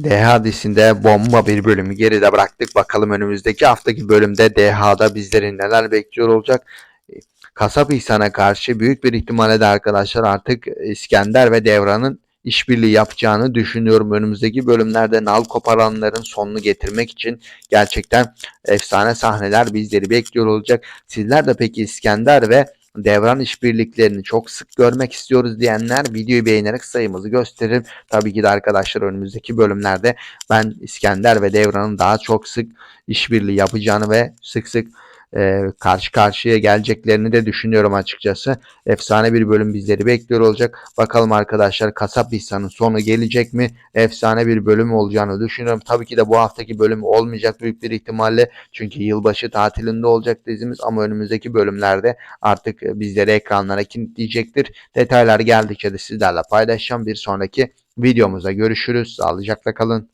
DH dizisinde bomba bir bölümü geride bıraktık. Bakalım önümüzdeki haftaki bölümde DH'da bizleri neler bekliyor olacak. Kasap İhsan'a karşı büyük bir ihtimalle de arkadaşlar artık İskender ve Devran'ın işbirliği yapacağını düşünüyorum. Önümüzdeki bölümlerde nal koparanların sonunu getirmek için gerçekten efsane sahneler bizleri bekliyor olacak. Sizler de peki İskender ve Devran işbirliklerini çok sık görmek istiyoruz diyenler videoyu beğenerek sayımızı gösterin. Tabii ki de arkadaşlar önümüzdeki bölümlerde ben İskender ve Devran'ın daha çok sık işbirliği yapacağını ve sık sık e, karşı karşıya geleceklerini de düşünüyorum açıkçası. Efsane bir bölüm bizleri bekliyor olacak. Bakalım arkadaşlar Kasap İhsan'ın sonu gelecek mi? Efsane bir bölüm olacağını düşünüyorum. Tabii ki de bu haftaki bölüm olmayacak büyük bir ihtimalle. Çünkü yılbaşı tatilinde olacak dizimiz ama önümüzdeki bölümlerde artık bizleri ekranlara kilitleyecektir. Detaylar geldikçe de sizlerle paylaşacağım. Bir sonraki videomuzda görüşürüz. Sağlıcakla kalın.